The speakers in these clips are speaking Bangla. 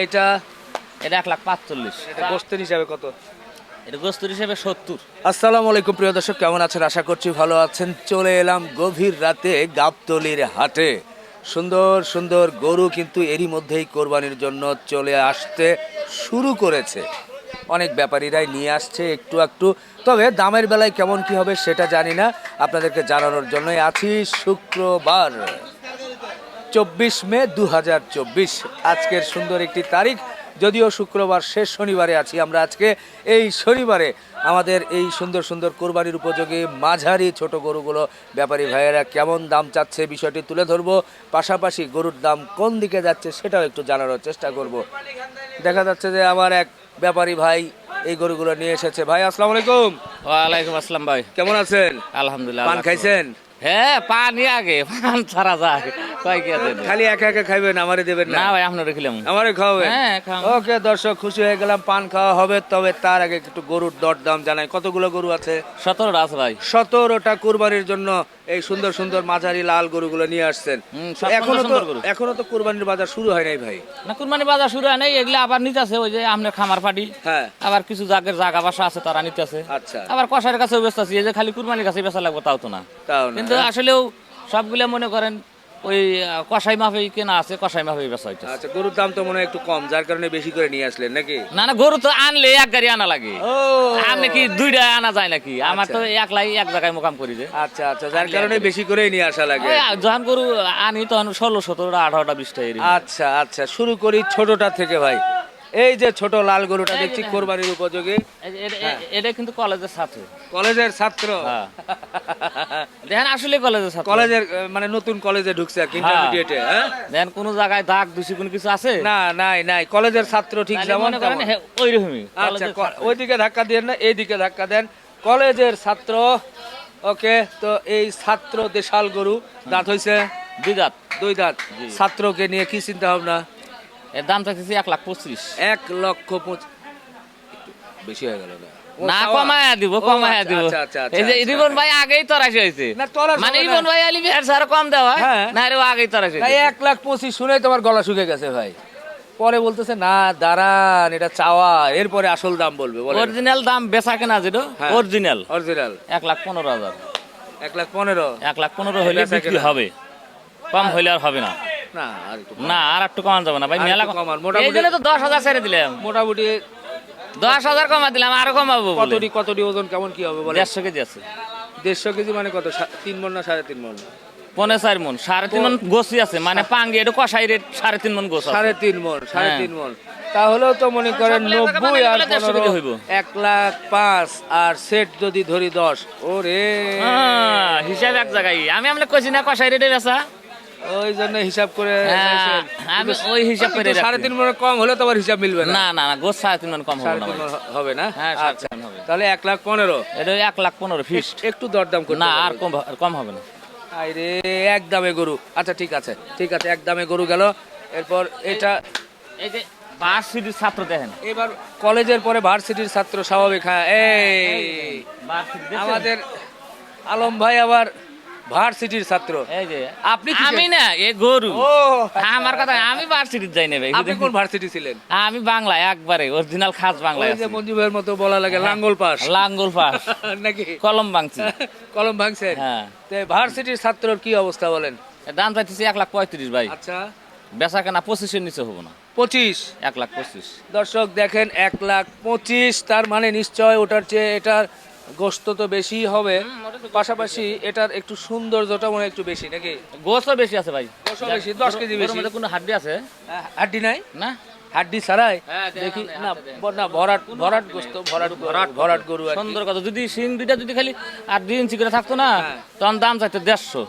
এইটা এটা এক লাখ পাঁচচল্লিশ। এটা গোস্তের হিসাবে কত? এটা গোস্তুর হিসেবে সত্তর। আসসালামু আলাইকুম প্রিয় দর্শক কেমন আছেন? আশা করছি ভালো আছেন। চলে এলাম গভীর রাতে গাবতলির হাটে। সুন্দর সুন্দর গরু কিন্তু এরই মধ্যেই কোরবানির জন্য চলে আসতে শুরু করেছে। অনেক ব্যাপারীরাই নিয়ে আসছে একটু একটু। তবে দামের বেলায় কেমন কি হবে সেটা জানি না। আপনাদেরকে জানানোর জন্যই আছি। শুক্রবার। চব্বিশ মে দু হাজার চব্বিশ। আজকের সুন্দর একটি তারিখ যদিও শুক্রবার শেষ শনিবারে আছি আমরা আজকে। এই শনিবারে আমাদের এই সুন্দর সুন্দর কোরবানির উপযোগী মাঝারি ছোট গরুগুলো। ব্যাপারী ভাইয়েরা কেমন দাম চাচ্ছে বিষয়টি তুলে ধরবো। পাশাপাশি গরুর দাম কোন দিকে যাচ্ছে সেটাও একটু জানানোর চেষ্টা করব। দেখা যাচ্ছে যে আমার এক ব্যাপারী ভাই এই গরুগুলো নিয়ে এসেছে। ভাই আসসালামু আলাইকুম। ওয়ালাইকুম আসসালাম ভাই। কেমন আছেন? আলহামদুলিল্লাহ পান খাইছেন? হ্যাঁ পানি আগে পান ছাড়া যায়। কয় কি আছে খালি একা একা খাইবেন আমারে দেবেন না। না ভাই আপনার রেখিলাম আমারে খাওয়াবেন হ্যাঁ, ওকে দর্শক খুশি হয়ে গেলাম পান খাওয়া হবে তবে তার আগে একটু গরুর দর জানাই। কতগুলো গরু আছে? সতেরোটা আছে ভাই। সতেরোটা কুরবানির জন্য এই সুন্দর সুন্দর মাঝারি লাল গরুগুলো নিয়ে আসছেন। এখনও তো এখনও তো কুরবানির বাজার শুরু হয় নাই ভাই। না কুরবানি বাজার শুরু হয় নাই এগুলা আবার নিতেছে ওই যে আপনার খামার পাটি। হ্যাঁ। আবার কিছু জাগের জাগা বাসা আছে তারা নিতেছে। আচ্ছা। আবার কষার কাছে ব্যস্ত আছে এই যে খালি কুরবানির কাছে বেচা লাগবে তাও তো না। তাও না কিন্তু আসলেও সবগুলো মনে করেন ওই কষাই মাফেই কেনা আছে কষাই মাফেই বেচা হইতে আচ্ছা গরুর দাম তো মনে হয় একটু কম যার কারণে বেশি করে নিয়ে আসলেন নাকি? না না গরু তো আনলে এক গাড়ি আনা লাগে। আর আপনি কি দুইটা আনা যায় নাকি? আমার তো এক লাই এক জায়গায় মোকাম করি যে। আচ্ছা আচ্ছা যার কারণে বেশি করে নিয়ে আসা লাগে। যখন গরু আনি তখন ষোলো সতেরোটা আঠারোটা বিশটা আচ্ছা আচ্ছা শুরু করি ছোটটা থেকে ভাই। এই যে ছোট লাল গরুটা দেখছি কোরবানির উপযোগী। এটা- কিন্তু কলেজের ছাত্র। কলেজের ছাত্র। হ্যাঁ। দেখেন আসলে কলেজের ছাত্র। কলেজের মানে নতুন কলেজে ঢুকছে ইন্টারমিডিয়েটে হ্যাঁ। দেখেন কোন জায়গায় দাগ দূষি কোনো কিছু আছে? না নাই নাই। কলেজের ছাত্র ঠিক যেমন মনে ওইরকমই। আচ্ছা ওইদিকে ধাক্কা দেন না এইদিকে ধাক্কা দেন। কলেজের ছাত্র ওকে তো এই ছাত্র দেশাল গরু দাঁত হইছে? দুই দাঁত। দুই দাঁত। ছাত্রকে নিয়ে কি চিন্তা ভাবনা? এর দাম থাকতেছে এক লাখ পঁচিশ। এক লক্ষ পঁচ- একটু বেশি হয়ে গেল না। কমায়া দিব কমায়া আচ্ছা, দিব। আচ্ছা, আচ্ছা, এই যে রিবন। ভাই আগেই তরাশি হয়েছে। মানে রিবন ভাই আলি বিহার স্যার কম দেওয়া হ্যাঁ। না রে আগেই তরাশি তাই এক লাখ পঁচিশ শুনে তোমার গলা শুকে গেছে ভাই। পরে বলতেছে না দাঁড়ান এটা চাওয়া। এরপরে আসল দাম বলবে অরিজিনাল দাম বেচা কেনা যেটা হ্যাঁ। অরিজিনাল। অরিজিনাল। এক লাখ পনেরো হাজার। এক লাখ পনেরো। এক লাখ পনেরো হইলে বিক্রি হবে। কম হইলে আর হবে না। না আর একটু না আর একটু কমান যাবে না ভাই মেলা কমান, মোটামুটি- এই জন্য তো দশ হাজার ছেড়ে দিলাম। মোটামুটি দশ হাজার কমা দিলাম আরও কমাবো কতটি কতটি ওজন কেমন কি হবে বলে দেড়শো কেজি আছে। দেড়শো কেজি মানে কত? সা- তিন মন না সাড়ে তিন মন? পনেরো চার মন সাড়ে তিন মন গোসি আছে মানে পাঙ্গি এটা কষাই রেট সাড়ে তিন মন গোস আছে। সাড়ে তিন মন সাড়ে হ্যাঁ। তিন মন। তাহলেও তো মনে করেন সব মিলে নব্বই আর দেড়শো পনেরো কেজি হইবো। এক লাখ পাঁচ আর সেট যদি ধরি দশ ওরে। হ্যাঁ, হিসাব এক জায়গায়। আমি আমরা কইছি না কষাই রেটে বেচা। ওই জন্য হিসাব করে হ্যাঁ। আমি ওই হিসাব করে সাড়ে তিন মনের কম হলে তো আবার হিসাব মিলবে না। না না গোস সাড়ে তিন মন কম হবে না হবে না? হ্যাঁ, আচ্ছা হবে। তাহলে এক লাখ পনেরো। এটা এক লাখ পনেরো ফিক্সড একটু দরদাম করতে না আর কম কম হবে না। আরে এক দামে গরু। আচ্ছা ঠিক আছে ঠিক আছে এক দামে গরু গেল। এরপর এটা এই যে ভার্সিটির ছাত্র দেখেন। এবার কলেজের পরে ভার্সিটির ছাত্র স্বাভাবিক হ্যাঁ এই আমাদের আলম ভাই আবার ভার্সিটির ছাত্র। এই যে আপনি আমি না এ গরু। আমার কথা আমি যাই না ভাই আপনি কোন ভার্সিটি ছিলেন? আমি একবারে অরিজিনাল খাস ওই যে মঞ্জু ভাইয়ের মতো বলা লাগে লাঙ্গল পাস। লাঙ্গল পাস। নাকি? কলম কলম ভাঙছেন? হ্যাঁ। তো ভার্সিটির ছাত্রর কি অবস্থা বলেন? দাম চাইতেছি এক লাখ পঁয়ত্রিশ ভাই। আচ্ছা। বেচা কেনা পঁচিশের নিচে হব না। পঁচিশ? এক লাখ পঁচিশ। দর্শক দেখেন এক লাখ পঁচিশ তার মানে নিশ্চয় ওটার চেয়ে এটার গোস্ত তো বেশি হবে। পাশাপাশি এটার একটু সৌন্দর্যটা মনে হয় একটু বেশি নাকি? গোস্ত বেশি আছে ভাই। গোস্ত বেশি, 10 কেজি বেশি। কোনো হাড্ডি আছে? আহ, হাড্ডি নাই? না? হাড্ডি ছাড়াই? হ্যাঁ, দেখি না না ভরাট ভরাট গোস্ত ভরাট ভরাট ভরাট গরু সুন্দর কথা। যদি সিং দুইটা যদি খালি আর দুই ইঞ্চি করে থাকতো না হ্যাঁ। তখন দাম চাইতো দেড়শো।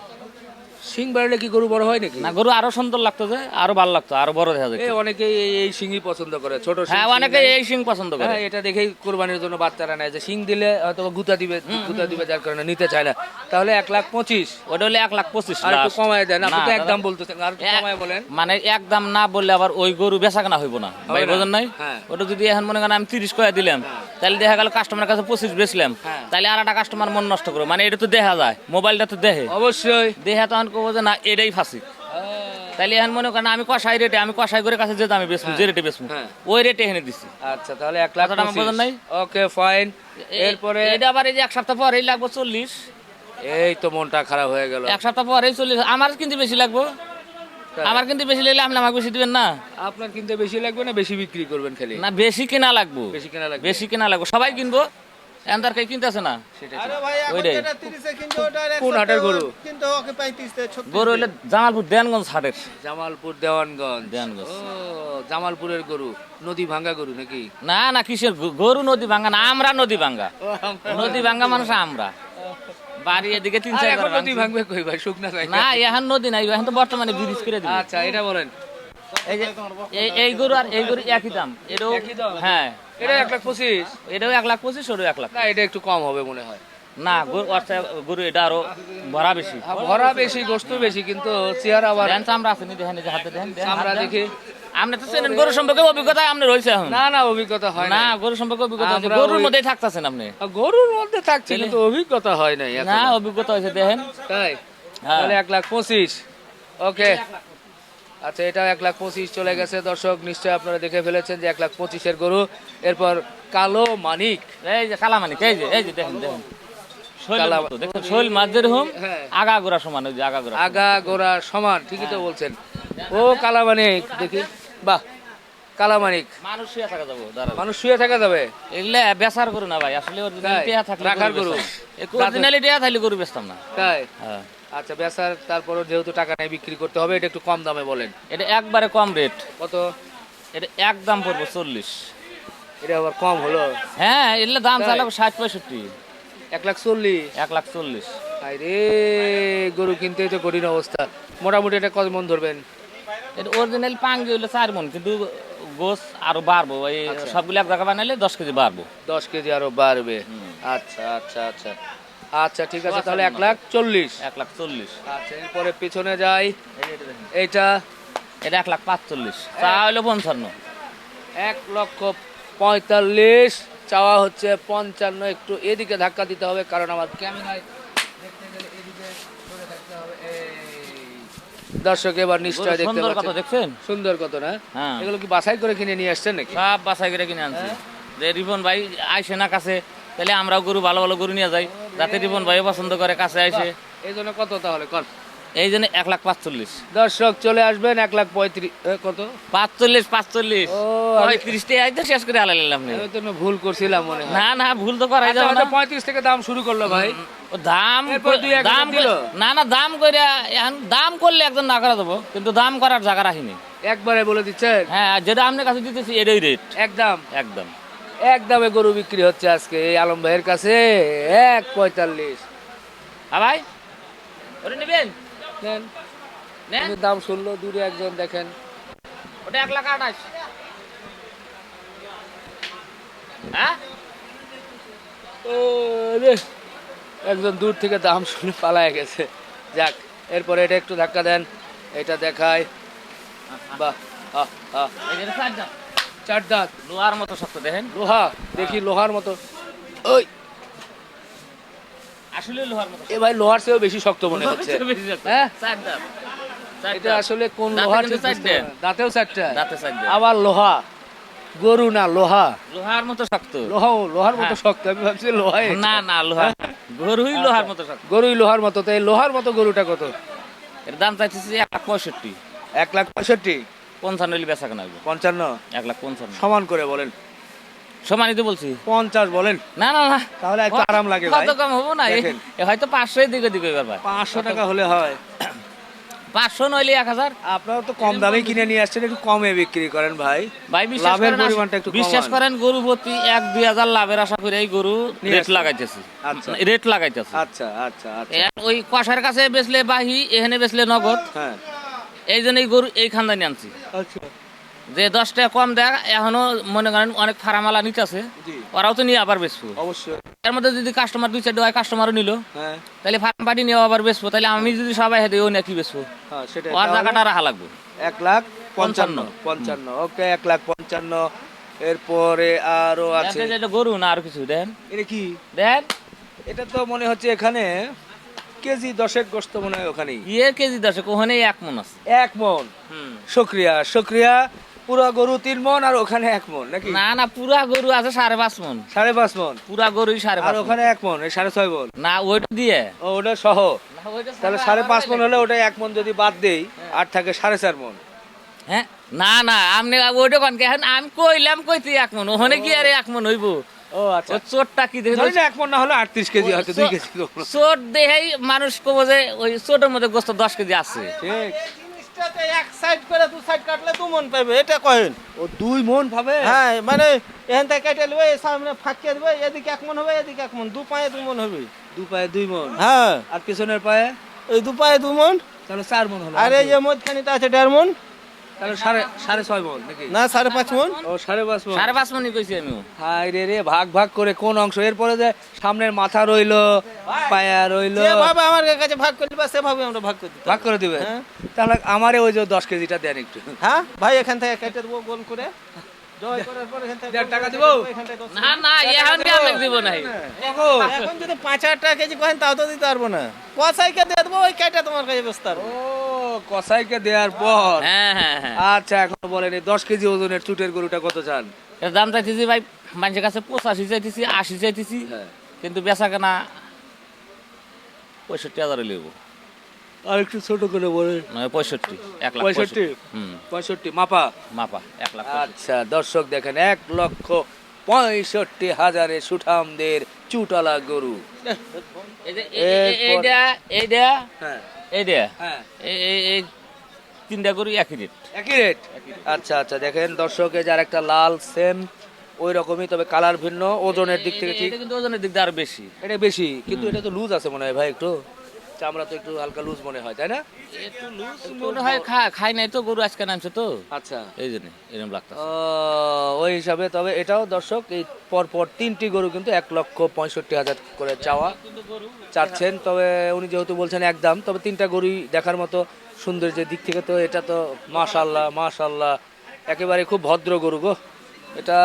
শিং বাড়লে কি গরু বড় হয় নাকি? না গরু আরও সুন্দর লাগতো যে আরও ভালো লাগতো আরও বড় দেখা যেত। এই অনেকেই এই শিংই পছন্দ করে ছোট হ্যাঁ অনেকে এই সিং পছন্দ করে। হ্যাঁ এটা দেখেই কোরবানির জন্য বাচ্চারা নেয় যে শিং দিলে হয়তো গুতা দিবে গুতা দিবে যার কারণে নিতে চায় না। তাহলে এক লাখ পঁচিশ। ওটা হলে এক লাখ পঁচিশ আর একটু কমায় দেন আপনি না, তো একদম বলতেছেন আর কমায় বলেন। মানে একদম না বললে আবার ওই গরু বেচা কেনা হইব না। ভাই বোঝেন নাই? হ্যাঁ। ওটা যদি এখন মনে করেন আমি তিরিশ কয়ে দিলাম তাহলে দেখা গেল কাস্টমারের কাছে পঁচিশ বেচলাম। হ্যাঁ। তাহলে আর একটা কাস্টমার মন নষ্ট করব। মানে এটা তো দেখা যায় মোবাইলটা তো দেখে। অবশ্যই। দেখে তখন কবো যে না এটাই ফাঁসি। তাহলে এখন মনে করেন আমি কষাই রেটে আমি কষাই করে কাছে যে দামে বেচবো যে রেটে বেচবো হ্যাঁ। ওই রেটে এনে দিচ্ছি আচ্ছা তাহলে এক লাখ আমার বোঝেন নাই? ওকে ফাইন এরপরে এটা আবার এই যে এক সপ্তাহ পরেই লাগবো চল্লিশ। এই তো মনটা খারাপ হয়ে গেল। এক সপ্তাহ পরেই চল্লিশ। আমার কিন্তু বেশি লাগবো। আমার কিন্তু বেশি লাগলে আপনি আমাকে বেশি দিবেন না। আপনার কিনতে বেশি লাগবে না বেশি বিক্রি করবেন খালি। না বেশি কেনা লাগবো। বেশি কেনা লাগবে। বেশি কেনা লাগবো। সবাই কিনবো। কিনতেছে না? এখন ওইটাই। যেটা 30 এ কিনতে ওটা আর কোন হাটের গরু? কিনতে ওকে 35 তে 36 গরু হইলে জামালপুর দেয়ানগঞ্জ হাটের। জামালপুর দেওয়ানগঞ্জ। দেওয়ানগঞ্জ। ও জামালপুরের গরু। নদী ভাঙ্গা গরু নাকি? না না কিসের গরু? নদী ভাঙ্গা না আমরা নদী ভাঙ্গা। নদী ভাঙ্গা মানুষ আমরা। বাড়ি এদিকে তিন চার এখন ঘর নদী। ভাঙবে কই ভাই? শুকনা জায়গা। না এখন নদী নাই এখন তো বর্তমানে ব্রিজ করে দিবে। আচ্ছা এটা বলেন। এই যে এই- গরু আর এই গরু একই দাম। এটাও একই দাম? হ্যাঁ। এটা এক লাখ পঁচিশ। এটাও এক লাখ পঁচিশ ওটাও এক লাখ না এটা একটু কম হবে মনে হয়। না গরু গরু এটা আরও ভরা বেশি। ভরা বেশি গোস্ত বেশি কিন্তু চেহারা আবার চামড়া আছে দেখেন যে হাতে দেখেন দেন, চামড়া দেখি। আপনি তো চেনেন গরু সম্পর্কে অভিজ্ঞতা আপনি রয়েছে এখন। না না অভিজ্ঞতা হয় না না গরু সম্পর্কে অভিজ্ঞতা আছে। গরুর মধ্যেই থাকতেছেন আপনি। গরুর মধ্যে থাকছে কিন্তু অভিজ্ঞতা হয় নাই না অভিজ্ঞতা হয়েছে দেখেন। তাই হ্যাঁ। তাহলে এক লাখ পঁচিশ। ওকে। আচ্ছা এটা এক লাখ পঁচিশ চলে গেছে। দর্শক নিশ্চয়ই আপনারা দেখে ফেলেছেন যে এক লাখ পঁচিশের গরু। এরপর কালো মানিক। এই যে কালামানিক এই যে এই যে দেখেন দেখেন। শৈল কালা- মতো, মাছ যেরকম হ্যাঁ। আগা গোড়া সমান ওই যে আগা গোড়া আগা গোড়া সমান ঠিকই তো বলছেন। ও কালামানিক দেখি। বাহ কালামানিক মানুষ শুয়ে থাকা যাব মানুষ শুয়ে থাকা যাবে? এগুলা বেচার না ভাই আসলে অরিজিনাল তাই? টিয়া থাকলে রাখার। অরিজিনালি টিয়া থাকলে গরু বেচতাম না। তাই। হ্যাঁ। আচ্ছা বেচার তারপরও যেহেতু টাকা নেই বিক্রি করতে হবে এটা একটু কম দামে বলেন। এটা একবারে কম রেট। কত? এটা এক দাম পড়ব চল্লিশ। এটা আবার কম হলো? হ্যাঁ এগুলো দাম তাই? চালাবো ষাট পঁয়ষট্টি। এক লাখ চল্লিশ? এক লাখ চল্লিশ। আরে গরু কিনতেই তো কঠিন অবস্থা। মোটামুটি এটা কত মন ধরবেন? এটা অরিজিনাল পাঙ্গি হইল চার মন কিন্তু গোস আরও বাড়বো। এই আচ্ছা। সবগুলো এক জায়গা বানাইলে দশ কেজি বাড়বো। দশ কেজি আরও বাড়বে। আচ্ছা আচ্ছা আচ্ছা। আচ্ছা ঠিক আছে তাহলে এক লাখ চল্লিশ। এক লাখ চল্লিশ। আচ্ছা এরপরে পিছনে যাই। এইটা এটা এক লাখ পাঁচচল্লিশ। চা হইল পঞ্চান্ন। এক লক্ষ পঁয়তাল্লিশ। চাওয়া হচ্ছে পঞ্চান্ন একটু এদিকে ধাক্কা দিতে হবে কারণ আমার ক্যামেরায় দেখতে গেলে এদিকে সরে থাকতে হবে। দর্শক এবার নিশ্চয় দেখতে সুন্দর কত দেখছেন? সুন্দর কত না? হ্যাঁ। এগুলো কি বাছাই করে কিনে নিয়ে আসছেন নাকি? সব বাসায় করে কিনে আনছি। যে রিপন ভাই আইসে না কাছে তাহলে আমরাও গরু ভালো ভালো গরু নিয়ে যাই। যাতে রিপন ভাইও পছন্দ করে কাছে আইসে এই জন্য কত তাহলে? কর। এই জন্য এক লাখ পাঁচচল্লিশ। দর্শক চলে আসবেন এক লাখ পঁয়ত্রিশ কত? পাঁচচল্লিশ পাঁচচল্লিশ। শেষ করে আলাইলাম আমি তো না ভুল করছিলাম মনে না না ভুল তো করাই আচ্ছা, যাবে না। পঁয়ত্রিশ থেকে দাম শুরু করল ভাই। দাম দাম না না দাম করে এখন দাম করলে একজন না করা দেবো কিন্তু দাম করার জায়গা রাখিনি। একবারে বলে দিচ্ছেন? হ্যাঁ যেটা আপনার কাছে দিতেছি এটাই রেট একদম। একদম। এক দামে গরু বিক্রি হচ্ছে আজকে এই আলম ভাইয়ের কাছে। এক পঁয়তাল্লিশ। হ্যাঁ ভাই? ওটা নেবেন? নেন। নেন? দাম শুনলো দূরে একজন দেখেন। ওটা এক লাখ আঠাশ। হ্যাঁ? ও রে, একজন দূর থেকে দাম শুনে পালায় গেছে। যাক এরপরে এটা একটু ধাক্কা দেন। এটা দেখায় বাহ আহ, আহ। চার দাঁত। লোহার মতো শক্ত দেখেন। লোহা দেখি লোহার মতো। ওই। আসলে লোহার মতো এ ভাই লোহার চেয়েও বেশি শক্ত মনে হচ্ছে। হ্যাঁ? চার। চার এটা আসলে কোন দাঁতে লোহা চারটে। দাঁতেও চারটা। দাঁতে চার দাম। আবার লোহা। গরু না লোহা। লোহার মতো শক্ত। লোহা লোহার মতো হ্যাঁ। শক্ত আমি ভাবছি লোহা না না লোহা। গরুই লোহার মতো শক্ত। গরুই লোহার মতো। তাই লোহার মতো গরুটা কত? এর দাম চাইতেছি এক লাখ পঁয়ষট্টি। এক লাখ পঁয়ষট্টি। পঞ্চান্ন হলে বেচা কেনা পঞ্চান্ন? এক লাখ পঞ্চান্ন। সমান করে বলেন। সমানই তো বলছি। পঞ্চাশ বলেন। না না না। তাহলে একটু আরাম লাগে কত কম হব না? দেখেন। এ হয়তো পাঁচশো দিকে দিকে ভাই পাঁচশো টাকা হলে হয়। পাঁচশো নইলে এক হাজার। আপনারা তো কম দামে কিনে নিয়ে আসছেন একটু কমে বিক্রি করেন ভাই। ভাই বিশ্বাস লাভের করেন পরিমাণটা একটু বিশ্বাস কমান। করেন গরু প্রতি এক দুই হাজার লাভের আশা করে এই গরু নিয়ে রেট। লাগাইতেছি। আচ্ছা। রেট লাগাইতেছি। আচ্ছা আচ্ছা আচ্ছা। ওই কষার কাছে বেচলে বাহি এখানে বেচলে নগদ। হ্যাঁ। এই জন্য এই গরু এই খানদানি আনছি। আচ্ছা। যে দশ টাকা কম দেয় এখনও মনে করেন অনেক ফারামালা নিতেছে। ওরাও তো নিয়ে আবার বেচবো। অবশ্যই। এর মধ্যে যদি কাস্টমার দুই চারটে হয় কাস্টমারও নিল। তাহলে ফার্ম পার্টি নিয়ে আবার বেচবো। তাহলে আমি যদি সবাই হেঁটে ও নাকি বেচবো? সেটাই। ওর টাকাটা রাখা লাগবে। এক লাখ পঞ্চান্ন পঞ্চান্ন। ওকে এক লাখ পঞ্চান্ন। এরপরে আরও আছে। গরু না আর কিছু দেন। এটা কি? দেন। এটা তো মনে হচ্ছে এখানে কেজি দশেক গোস্ত মনে হয় ওখানেই। ইয়ে কেজি দশে ওখানেই এক মন আছে। এক মন। হুম। শুক্রিয়া শুক্রিয়া। পুরো গরু তিন মন আর ওখানে এক মন নাকি? না না পুরা গরু আছে সাড়ে পাঁচ মন। সাড়ে পাঁচ মন? পুরা গরুই সাড়ে আর ওখানে এক মন এই সাড়ে ছয় মন? না ওইটা দিয়ে। ও ওটা সহ। তাহলে সাড়ে পাঁচ মন হলে ওটা এক মন যদি বাদ দেই আর থাকে সাড়ে চার মন। হ্যাঁ? না না আপনি ওইটা কন কেন আমি কইলাম কইতে এক মন ওখানে কি আরে এক মন হইব? ও আচ্ছা। চোরটা কি দেখে এক মন না হলে আটত্রিশ কেজি হয়তো দুই কেজি কম। চোট দেহেই মানুষ কব যে ওই চোটের মধ্যে গোস্ত দশ কেজি আছে। ঠিক। এক সাইড করে দু সাইড কাটলে দু মন পাবে এটা কহেন ও দুই মন ভাবে হ্যাঁ মানে এখান থেকে কেটে নেবে সামনে ফাঁকিয়ে দেবে এদিকে এক মন হবে এদিকে এক মন দু পায়ে দু মন হবে। দু পায়ে দুই মন? হ্যাঁ। আর পিছনের পায়ে? এই দু পায়ে দু মন। তাহলে চার মন হলো। আর এই যে মধ্যখানিতে আছে দেড় মন। তাহলে সাড়ে সাড়ে ছয় মন নাকি? না সাড়ে পাঁচ মন। ও সাড়ে পাঁচ মন। সাড়ে পাঁচ মনই কইছি আমি হাই রে রে ভাগ ভাগ করে কোন অংশ? এরপরে যে সামনের মাথা রইল পায়া রইল। আমার কাছে ভাগ করে দিবা সেভাবে আমরা ভাগ করে দিতাম ভাগ করে দিবে? হ্যাঁ। তাহলে আমারে ওই যে দশ কেজিটা দেন একটু। হ্যাঁ? ভাই এখান থেকে কেটে দেবো গোল করে। টাকা দিবো? না না এখন দিব? নাই এখন যদি পাঁচ হাজার টাকা কেজি কহেন তাও তো দিতে পারব না। কসাইকে দিয়ে দেবো ওই কেটে তোমার কাছে বসতে পারব। কসাইকে দেওয়ার পর? হ্যাঁ হ্যাঁ হ্যাঁ। আচ্ছা এখন বলেন দশ কেজি ওজনের চুটের গরুটা কত চান? এর দাম চাইতেছি ভাই মানুষের কাছে পঁচাশি চাইতেছি আশি চাইতেছি। হ্যাঁ। কিন্তু বেচা কেনা পঁয়ষট্টি হাজার লেবো। আর একটু ছোট করে বলেন নয় পঁয়ষট্টি এক লাখ পঁয়ষট্টি। পঁয়ষট্টি? মাপা? মাপা এক লাখ আচ্ছা দর্শক দেখেন এক লক্ষ পঁয়ষট্টি হাজারে সুঠামদের চুটালা গরু। এইটা এইটা হ্যাঁ। এইটা হ্যাঁ। এই- তিনটা করি একই রেট একই রেট আচ্ছা আচ্ছা দেখেন দর্শকে যার একটা লাল সেম ওই রকমই তবে কালার ভিন্ন ওজনের দিক থেকে ঠিক। কিন্তু ওজনের দিক দিয়ে আরও বেশি। এটা বেশি কিন্তু এটা তো লুজ আছে মনে হয় ভাই একটু। চামড়া তো একটু হালকা লুজ মনে হয় তাই না? একটু লুজ মনে হয় খাই নাই তো গরু আজকে নামছে তো। আচ্ছা। এই জন্য এরকম লাগতো ওই হিসাবে তবে এটাও দর্শক এই পরপর তিনটি গরু কিন্তু এক লক্ষ পঁয়ষট্টি হাজার করে চাওয়া চাচ্ছেন। তবে উনি যেহেতু বলছেন একদম তবে তিনটা গরুই দেখার মতো সৌন্দর্যের দিক থেকে তো এটা তো মাশাল্লাহ মাশাল্লাহ একেবারে খুব ভদ্র গরু গো। এটা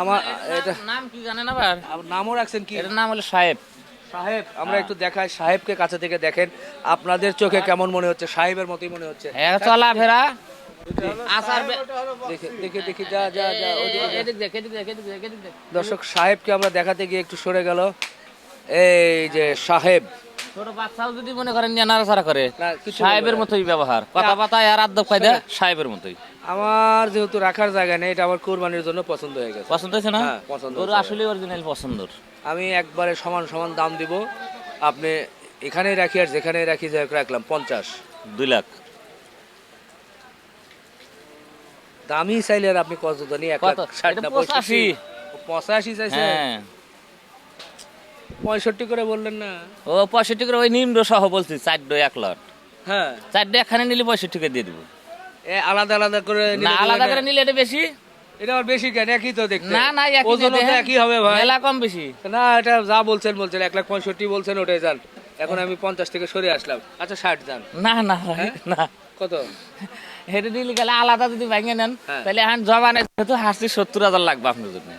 আমার এটা নাম কি জানেন আবার? আবার নামও রাখছেন কি? এটার নাম হলো সাহেব। সাহেব আমরা একটু দেখাই। সাহেবকে কাছে থেকে দেখেন। আপনাদের চোখে কেমন মনে হচ্ছে? সাহেবের মতোই মনে হচ্ছে। হ্যাঁ চলা ফেরা। দেখে দেখে দেখি যা যা যা ওদিকে যা। এদিক দেখ এদিক দেখ এদিক দেখ এদিক দেখ। দর্শক সাহেবকে আমরা দেখাতে গিয়ে একটু সরে গেল। এই যে সাহেব। ছোট বাচ্চাও যদি মনে করেন যে নাড়াচাড়া করে সাহেবের মতোই ব্যবহার। আর আদ্য ফায়দা সাহেবের মতোই। আমার যেহেতু রাখার জায়গা নেই এটা আমার কোরবানির জন্য পছন্দ হয়ে গেছে। পছন্দ হয়েছে না? হ্যাঁ, পছন্দ। আসলে অরিজিনাল পছন্দর। আমি একবারে সমান সমান দাম দিব। আপনি এখানেই রাখি আর যেখানেই রাখি যাই হোক রাখলাম পঞ্চাশ। দুই লাখ। দামি চাইলে আর আপনি কত জানি এক লাখ ষাট না পঁচাশি। পঁচাশি। চাইছে হ্যাঁ। পঁয়ষট্টি করে বললেন না। ও পঁয়ষট্টি করে ওই নিম্ন সহ বলছি চার ডো এক লট। হ্যাঁ। চার ডো একখানে নিলে পঁয়ষট্টি করে দিয়ে দিব। এ আলাদা আলাদা করে নিলে না দিবেন আলাদা করে নিলে এটা বেশি? এটা বেশি কেন? একই তো দেখতে। না না একই ওজনও তো একই হবে ভাই। মেলা কম বেশি। না এটা যা বলছেন বলছেন এক লাখ পঁয়ষট্টি বলছেন ওটাই যান। এখন আমি পঞ্চাশ থেকে সরে আসলাম। আচ্ছা ষাট যান। না না হ্যাঁ? না। কত? হেঁটে দিলে গেলে আলাদা যদি ভেঙে নেন হ্যাঁ। তাহলে এখন জবানে তো হাসছি সত্তর হাজার লাগবে আপনার জন্য।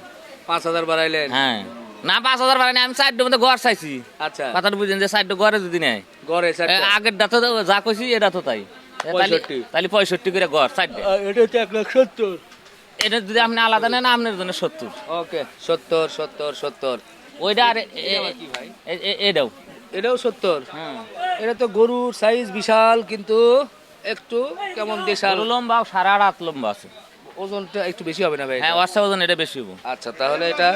পাঁচ হাজার বাড়াইলেন? হ্যাঁ। না পাঁচ হাজার আমি মধ্যে চাইছি। আচ্ছা। কথাটা বুঝেন যে যদি নেয়। গড়ে এ, আগেরটা যা কইছি এটা তো তাই। তাহলে- পঁয়ষট্টি। করে ঘর চারটে। এটা হচ্ছে এক লাখ সত্তর। এটা যদি আপনি আলাদা নেন আপনার জন্য সত্তর। ওকে সত্তর সত্তর সত্তর। ওইটা আর এটাও এটাও। সত্তর হ্যাঁ। এটা তো গরুর সাইজ বিশাল কিন্তু একটু কেমন দেশাল। লম্বা সাড়ে আট লম্বা আছে। ওজনটা একটু বেশি হবে না ভাই? হ্যাঁ ওর ওজন এটা বেশি হব। আচ্ছা তাহলে এটা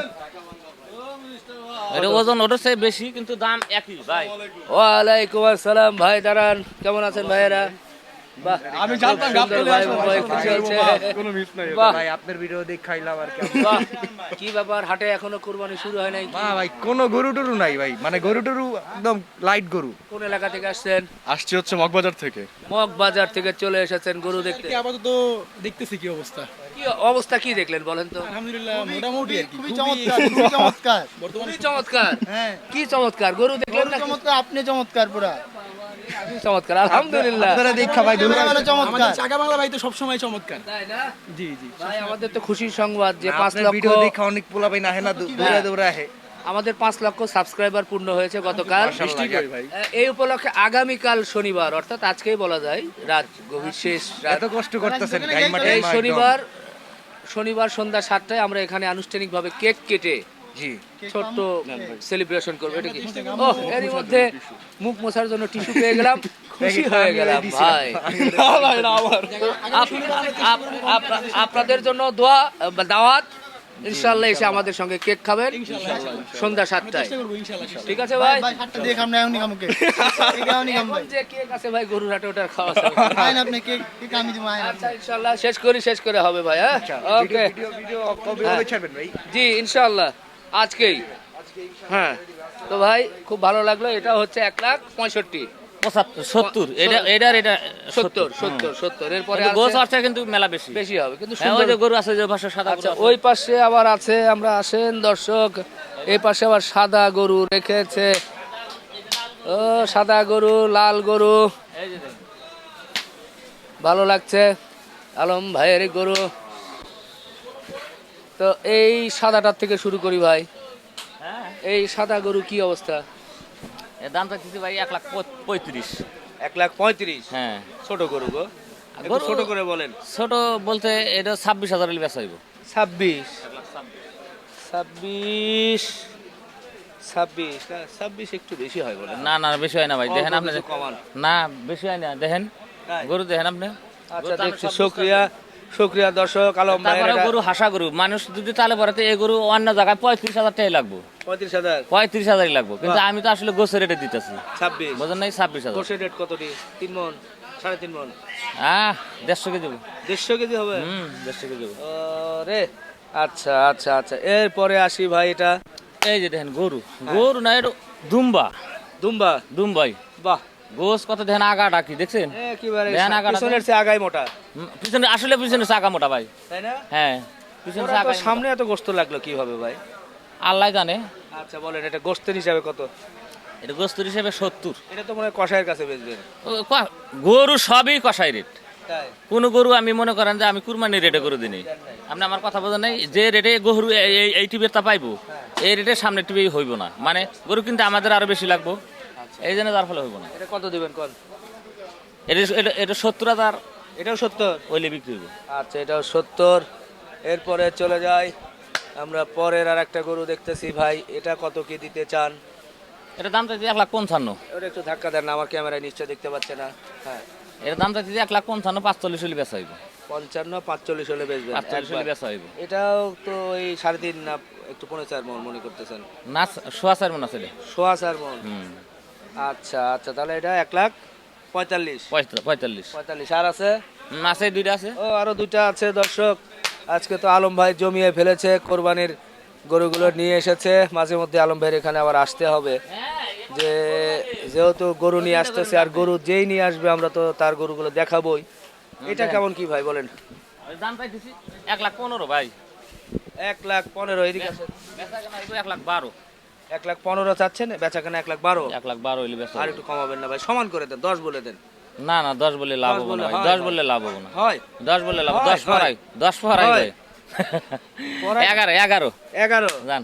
এটা ওজন ওটার চেয়ে বেশি কিন্তু দাম একই ভাই। ওয়ালাইকুম আসসালাম ভাই দাঁড়ান। কেমন আছেন ভাইয়েরা? আমি জানতাম খুশি হচ্ছে। কোনো মিস নাই ভাই আপনার ভিডিও দেখ খাইলাম আর কি। বাহ, কি ব্যাপার হাটে এখনও কুরবানি শুরু হয় নাই? ভাই কোনো গরু টরু নাই ভাই। মানে গরু টরু একদম লাইট গরু। কোন এলাকা থেকে আসছেন? আসছে হচ্ছে মগবাজার থেকে। মগ বাজার থেকে চলে এসেছেন গরু দেখতে। আপাতত দেখতেছি কি অবস্থা? কি অবস্থা কি দেখলেন বলেন তো? আলহামদুলিল্লাহ মোটামুটি আর কি। খুবই চমৎকার খুবই চমৎকার। খুবই চমৎকার। হ্যাঁ। কি চমৎকার গরু দেখলেন না চমৎকার আপনি চমৎকার পুরা। চমৎকার আলহামদুলিল্লাহ। আপনারা দেখা ভাই চমৎকার। চাকা বাংলা ভাই তো সবসময় চমৎকার। তাই না? জি জি ভাই আমাদের তো খুশির সংবাদ যে পাঁচ লক্ষ ভিডিও দেখা অনেক পোলা ভাই না হে না দৌড়ে দৌড়ে আহে। আমাদের পাঁচ লক্ষ সাবস্ক্রাইবার পূর্ণ হয়েছে গতকাল। এই উপলক্ষে আগামীকাল শনিবার অর্থাৎ আজকেই বলা যায় রাত গভীর শেষ এত কষ্ট করতেছেন এই শনিবার শনিবার সন্ধ্যা সাতটায় আমরা এখানে আনুষ্ঠানিকভাবে কেক কেটে জি ছোট্ট সেলিব্রেশন করব এটা কি ও এরই মধ্যে মুখ মোছার জন্য টিস্যু পেয়ে গেলাম খুশি হয়ে গেলাম ভাই আপ- আপ- আপ- আপনাদের জন্য দোয়া দাওয়াত ইনশাল্লাহ এসে আমাদের সঙ্গে কেক খাবেন সন্ধ্যা সাতটায় ঠিক আছে ভাই কেক যে আছে ভাই গরুর হাটে ওটার খাওয়া আচ্ছা ইনশাল্লাহ শেষ করি শেষ করে হবে ভাই হ্যাঁ ওকে ভিডিও ভিডিও কবে হ্যাঁ। কবে ছাড়বেন ভাই জি ইনশাল্লাহ আজকেই। হ্যাঁ। তো ভাই খুব ভালো লাগল। এটা হচ্ছে এক লাখ পঁয়ষট্টি। পঁচাত্তর সত্তর। এটা এটার এটা সত্তর। সত্তর সত্তর এরপরে কিন্তু আছে- মেলা বেশি। বেশি হবে কিন্তু হ্যাঁ, ওই যে গরু আছে যে পাশে সাদা আচ্ছা গরু ওই পাশে আবার আছে আমরা আসেন দর্শক। এই পাশে আবার সাদা গরু রেখেছে। ও সাদা গরু লাল গরু। ভালো লাগছে। আলম ভাইয়ের গরু। তো এই সাদাটার থেকে শুরু করি ভাই। হ্যাঁ। এই সাদা গরু কি অবস্থা? এর দামটা দিচ্ছি ভাই এক লাখ পঁয়ত্রিশ। এক লাখ পঁয়ত্রিশ? হ্যাঁ। ছোট গরু গো। ছোট করে বলেন। ছোট বলতে এটা ছাব্বিশ হাজার বেচা হইব। ছাব্বিশ। ছাব্বিশ। ছাব্বিশ। ছাব্বিশ। একটু বেশি হয় বলে। না না বেশি হয় না ভাই। দেখেন আপনি না বেশি হয় না। দেখেন। গরু দেখেন আপনি। আচ্ছা দেখছি শুক্রিয়া দর্শক আলম তারপরে গরু হাসা গরু। মানুষ যদি তাহলে পরে এই গরু অন্য জায়গায় পঁয়ত্রিশ হাজার টাকাই লাগবো। পঁয়ত্রিশ হাজার? পঁয়ত্রিশ হাজারই লাগবো। কিন্তু আমি তো আসলে গোছের রেটে দিতেছি। ছাব্বিশ। বোঝেন নাই? ছাব্বিশ হাজার। কোর্সের রেট কতটি? তিন মন? সাড়ে তিন মন? হ্যাঁ দেড়শো কেজি হবে। দেড়শো কেজি হবে? হুম দেড়শো কেজি হবে। রে আচ্ছা আচ্ছা আচ্ছা। এরপরে আসি ভাই এটা। এই যে দেখেন গরু। গরু না এটা দুম্বা। দুম্বা? দুম্বাই। বাহ গোস কত দেখেন আগা ডাকি দেখছেন? দেন পিছনের চেয়ে আগাই মোটা। পিছনে আসলে পিছনে চাকা মোটা ভাই। তাই না? হ্যাঁ পিছনে তো সামনে এত গোস্ত লাগল কীভাবে ভাই? আল্লাহ জানে। আচ্ছা বলেন এটা গোস্তের হিসাবে কত? এটা গোস্তুর হিসেবে সত্তর। এটা তো মনে হয় কষাইয়ের কাছে বেচবেন। গরু সবই কষাই রেট। কোন গরু আমি মনে করেন যে আমি কুরবানি রেটে গরু দিই নাই। আপনি আমার কথা বোঝেন নাই যে রেটে গরু এই- এই তা পাইবো এই রেটে সামনে টিভি হইব না। মানে গরু কিন্তু আমাদের আরও বেশি লাগবো। এই জন্য তার ফলে হইব না। এটা কত দিবেন? কোন? এটা এটা- এটা সত্তর হাজার। এটাও সত্তর? ওইলে বিক্রি হইব। আচ্ছা এটাও সত্তর। এরপরে চলে যাই। আমরা পরের আর একটা গরু দেখতেছি ভাই। এটা কত কি দিতে চান? এটা দাম চাইছি এক লাখ পঞ্চান্ন। ওটা একটু ধাক্কা দেন না আমার ক্যামেরায় নিশ্চয় দেখতে পাচ্ছে না। হ্যাঁ। এর দাম চাইছি এক লাখ পঞ্চান্ন পাঁচচল্লিশ হলে বেচা হইব। পঞ্চান্ন পাঁচচল্লিশ হলে বেচবেন। পাঁচচল্লিশ হলে। বেচা হইব। এটাও তো এই সাড়ে তিন না একটু পনেরো চার মন মনে করতেছেন। না সোয়া চার মনে আছে সোয়া চার মন। হুম। আচ্ছা আচ্ছা তাহলে এটা এক লাখ পঁয়তাল্লিশ। পঁয়তা- পঁয়তাল্লিশ। পঁয়তাল্লিশ আর আছে? আছে দুইটা আছে। ও আরও দুইটা আছে দর্শক। আজকে তো আলম ভাই জমিয়ে ফেলেছে কোরবানির গরুগুলো নিয়ে এসেছে। মাঝে মধ্যে আলম ভাইয়ের এখানে আবার আসতে হবে। যে যেহেতু গরু নিয়ে আসতেছে আর গরু যেই নিয়ে আসবে আমরা তো তার গরুগুলো দেখাবোই। এটা কেমন কি ভাই বলেন? দাম চাইতেছি এক লাখ পনেরো ভাই। এক লাখ পনেরো এদিকে এক লাখ বারো। এক লাখ পনেরো চাচ্ছেন বেচা কেনা এক লাখ বারো। এক লাখ বারো হইলে বেচা আর একটু কমাবেন না ভাই সমান করে দেন দশ বলে দেন। না না দশ বলে লাভ হব না দশ। বললে লাভ হব না। হয়। দশ বললে লাভ দশ দশ ভাই। এগারো এগারো। এগারো। জান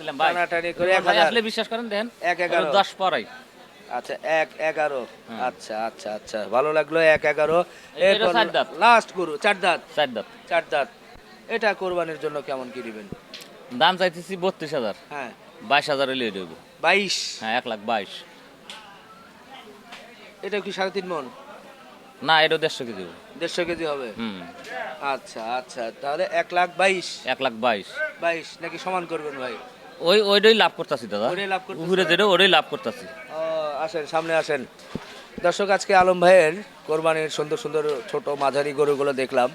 দিলাম ভাই। আসলে বিশ্বাস করেন দেন। এক এগারো। দশ পড়াই আচ্ছা এক এগারো। হ্যাঁ। আচ্ছা আচ্ছা আচ্ছা ভালো লাগল এক এগারো। লাস্ট গরু চার দাঁত। চার দাঁত। চার দাঁত। এটা কোরবানির জন্য কেমন কি দিবেন? দাম চাইতেছি বত্রিশ হাজার। হ্যাঁ। বাইশ হাজার হইলে দেব বাইশ? হ্যাঁ এক লাখ বাইশ। এটা কি সাড়ে তিন মন? না এটা দেড়শো কেজি দেড়শো কেজি হবে? হুম। আচ্ছা আচ্ছা তাহলে এক লাখ বাইশ। এক লাখ বাইশ। বাইশ নাকি সমান করবেন ভাই? ওই ওইটাই লাভ করতেছি দাদা। ওইটাই লাভ করতেছেন? উপরে যেটা ওটাই লাভ করতেছি। ও, আসেন সামনে আসেন। দর্শক আজকে আলম ভাইয়ের কোরবানির সুন্দর সুন্দর ছোট মাঝারি গরুগুলো দেখলাম।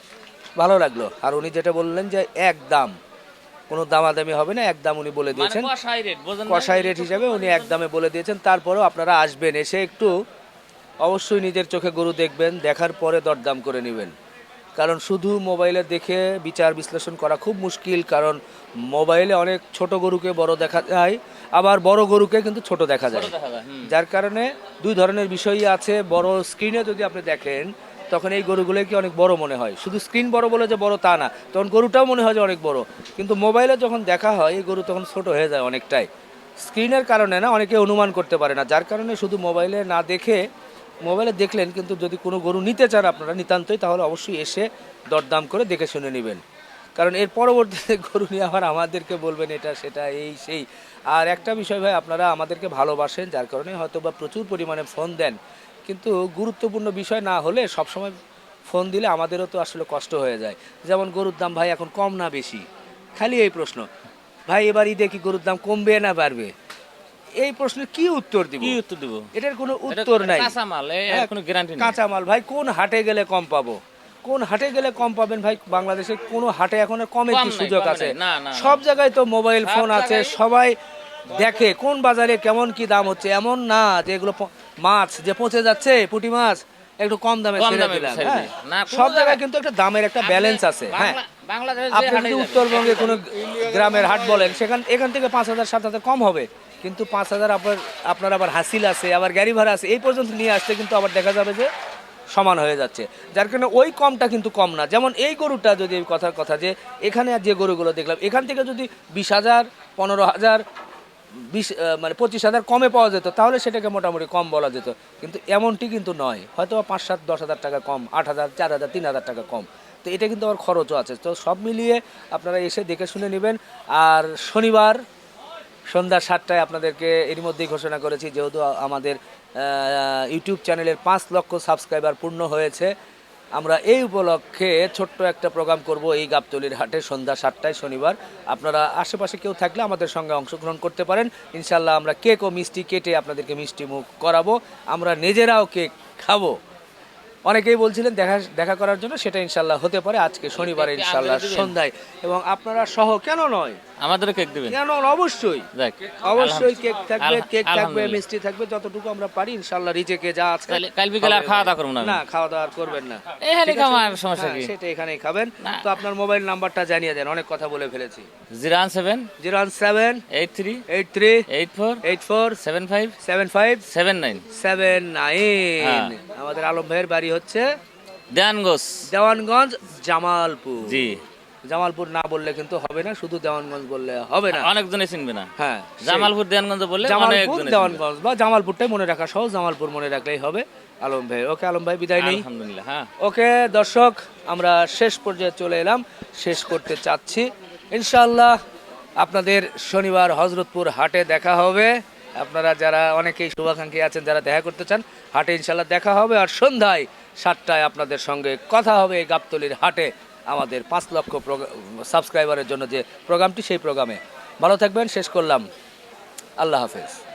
ভালো লাগল। আর উনি যেটা বললেন যে এক দাম। কোনো দামাদামি হবে না এক দাম উনি বলে দিয়েছেন। মানে কষাই রেট কষাই রেট হিসাবে উনি এক দামে বলে দিয়েছেন। তারপরেও আপনারা আসবেন এসে একটু অবশ্যই নিজের চোখে গরু দেখবেন দেখার পরে দরদাম করে নেবেন। কারণ শুধু মোবাইলে দেখে বিচার বিশ্লেষণ করা খুব মুশকিল কারণ মোবাইলে অনেক ছোট গরুকে বড় দেখা যায় আবার বড় গরুকে কিন্তু ছোট দেখা যায়। যার কারণে দুই ধরনের বিষয়ই আছে। বড় স্ক্রিনে যদি আপনি দেখেন তখন এই গরুগুলোকে অনেক বড় মনে হয়? শুধু স্ক্রিন বড় বলে যে বড় তা না, তখন গরুটাও মনে হয় যে অনেক বড়। কিন্তু মোবাইলে যখন দেখা হয়, এই গরু তখন ছোট হয়ে যায় অনেকটাই। স্ক্রিনের কারণে না, অনেকে অনুমান করতে পারে না। যার কারণে শুধু মোবাইলে না দেখে মোবাইলে দেখলেন, কিন্তু যদি কোনো গরু নিতে চান আপনারা নিতান্তই, তাহলে অবশ্যই এসে দরদাম করে দেখে শুনে নেবেন। কারণ এর পরবর্তীতে গরু নিয়ে আবার আমাদেরকে বলবেন, এটা, সেটা, এই, সেই। আর একটা বিষয় ভাই, আপনারা আমাদেরকে ভালোবাসেন, যার কারণে হয়তো বা প্রচুর পরিমাণে ফোন দেন। কিন্তু গুরুত্বপূর্ণ বিষয় না হলে সবসময় ফোন দিলে আমাদেরও তো আসলে কষ্ট হয়ে যায়। যেমন গরুর দাম ভাই এখন কম না বেশি? খালি এই প্রশ্ন। ভাই এবার ঈদে কি গরুর দাম কমবে না বাড়বে? এই প্রশ্নের কি উত্তর দিব? কি উত্তর দিব? এটার কোনো উত্তর নাই। কাঁচা মাল এর হ্যাঁ, কোনো গ্যারান্টি নেই। কাঁচা মাল ভাই কোন হাটে গেলে কম পাবো? কোন হাটে গেলে কম পাবেন ভাই? বাংলাদেশে কোন হাটে এখন কমে কি সুযোগ আছে? না, না, না। সব জায়গায় তো মোবাইল ফোন আছে। সবাই দেখে কোন বাজারে কেমন কি দাম হচ্ছে। এমন না যে এগুলো মাছ যে পচে যাচ্ছে পুঁটি মাছ একটু কম দামে ছেড়ে দিলাম হ্যাঁ। সব জায়গায় কিন্তু একটা দামের একটা ব্যালেন্স আছে হ্যাঁ? আপনি যদি উত্তরবঙ্গে কোনো গ্রামের হাট বলেন সেখান এখান থেকে পাঁচ হাজার সাত হাজার কম হবে। কিন্তু পাঁচ হাজার আপনার আপনার আবার হাসিল আছে আবার গাড়ি ভাড়া আছে এই পর্যন্ত নিয়ে আসতে কিন্তু আবার দেখা যাবে যে সমান হয়ে যাচ্ছে। যার কারণে ওই কমটা কিন্তু কম না। যেমন এই গরুটা যদি কথার কথা যে এখানে আর যে গরুগুলো দেখলাম এখান থেকে যদি বিশ হাজার পনেরো হাজার বিশ মানে পঁচিশ হাজার কমে পাওয়া যেত, তাহলে সেটাকে মোটামুটি কম বলা যেত। কিন্তু এমনটি কিন্তু নয়, হয়তো পাঁচ, সাত, দশ হাজার টাকা কম, আট হাজার, চার হাজার, তিন হাজার টাকা কম। তো এটা কিন্তু আমার খরচও আছে। তো সব মিলিয়ে আপনারা এসে দেখে শুনে নেবেন। আর শনিবার সন্ধ্যা সাতটায় আপনাদেরকে এর মধ্যেই ঘোষণা করেছি, যেহেতু আমাদের ইউটিউব চ্যানেলের পাঁচ লক্ষ সাবস্ক্রাইবার পূর্ণ হয়েছে আমরা এই উপলক্ষে ছোট্ট একটা প্রোগ্রাম করব এই গাবতলির হাটে সন্ধ্যা সাতটায়, শনিবার। আপনারা আশেপাশে কেউ থাকলে আমাদের সঙ্গে অংশগ্রহণ করতে পারেন। ইনশাল্লাহ আমরা কেক ও মিষ্টি কেটে আপনাদেরকে মিষ্টি মুখ করাবো। আমরা নিজেরাও কেক খাব। অনেকেই বলছিলেন দেখা দেখা করার জন্য সেটা ইনশাল্লাহ হতে পারে। আজকে শনিবারে ইনশাল্লাহ সন্ধ্যায়। এবং আপনারা সহ কেন নয়? আমাদেরও কেক দিবেন। কেন অবশ্যই। অবশ্যই কেক থাকবে কেক থাকবে মিষ্টি থাকবে যতটুকু আমরা পারি ইনশাল্লাহ রিজেকে যা আছে কাল- কাল বিকেলে আর খাওয়া দাওয়া করব না না খাওয়া দাওয়া আর করবেন না। এখানে? খাওয়ার সমস্যা হ্যাঁ, কি? সেটা এখানেই খাবেন। তো আপনার মোবাইল নাম্বারটা জানিয়ে দেন অনেক কথা বলে ফেলেছি। Zero one seven zero one seven eight three eight three eight four eight four seven five seven five seven nine. Seven nine. হ্যাঁ। আমাদের আলম ভাইয়ের বাড়ি হচ্ছে দেয়ানগোস দেওয়ানগঞ্জ জামালপুর। জি। জামালপুর না বললে কিন্তু হবে না শুধু দেওয়ানগঞ্জ বললে হবে না। অনেকজনে চিনবে না। হ্যাঁ জামালপুর দেয়ানগঞ্জ বললে জামালপুর দেওয়ানগঞ্জ বা জামালপুরটাই মনে রাখা সহজ জামালপুর মনে রাখলেই হবে। আলম ভাই ওকে আলম ভাই বিদায় নেই। আলহামদুলিল্লাহ হ্যাঁ। ওকে দর্শক আমরা শেষ পর্যায়ে চলে এলাম। শেষ করতে চাচ্ছি। ইনশাআল্লাহ আপনাদের শনিবার হজরতপুর হাটে দেখা হবে। আপনারা যারা অনেকেই শুভাকাঙ্ক্ষী আছেন যারা দেখা করতে চান হাটে ইনশাল্লাহ দেখা হবে। আর সন্ধ্যায় সাতটায় আপনাদের সঙ্গে কথা হবে এই গাবতলির হাটে আমাদের পাঁচ লক্ষ সাবস্ক্রাইবারের জন্য যে প্রোগ্রামটি, সেই প্রোগ্রামে। ভালো থাকবেন, শেষ করলাম। আল্লাহ হাফেজ।